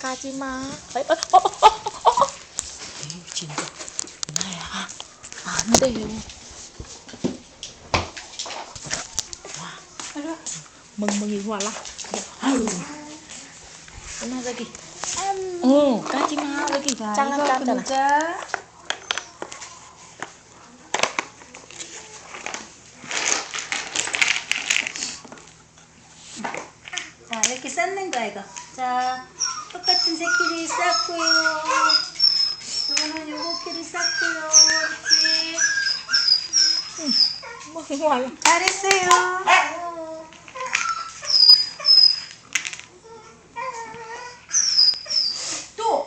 가지 마. 아이, 아, 어, 어, 어, 어, 어. 에이, 진짜. 나야. 안 돼요. 와. 멍멍이 와라. 아유. 누나 여기. 어, 가지 마. 여기 자, 장난 이거 짰잖아. 자 자, 이렇게 쌓는 거야, 이거. 자, 똑같은 새끼리 쌓고요. 이거는 요거끼리 쌓고요. 이렇게. 멍멍이 와라. 잘했어요. 또!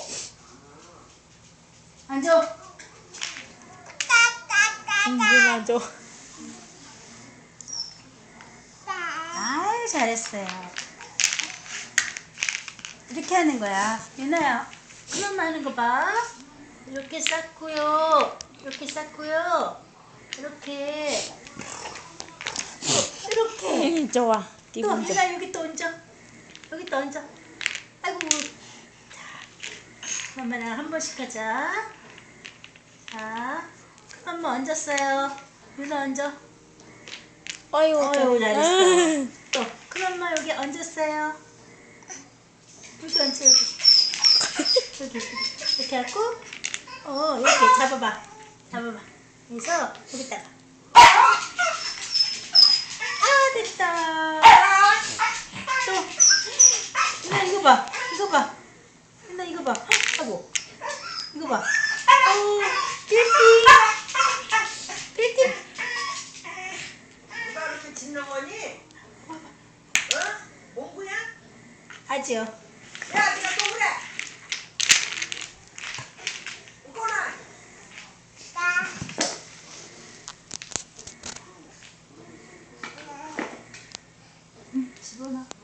앉아. 누나 줘. 아유 잘했어요. 이렇게 하는 거야. 유나야, 그만 하는 거 봐. 이렇게 쌓고요. 이렇게 쌓고요. 이렇게. 또 이렇게. 음, 좋아. 또 기분 좋아. 유나 여기 또 얹어. 여기 또 얹어. 아이고. 자, 엄마랑 한 번씩 하자. 자, 한번 얹었어요. 유나 얹어. 어유, 어유 잘 잘했어. 또 큰엄마 여기 얹었어요. 여기 얹혀 여기. 여기 이렇게 하고 어 이렇게 잡아봐. 잡아봐. 그래서 여기다가 아 됐다. 또 누나 이거 봐. 이거 봐. 누나 이거 봐. 하고 이거 봐. 어 빌딩 빌딩 누가 그렇게 짖는 거니? 어? 몽구야? 아지요. Barcelona.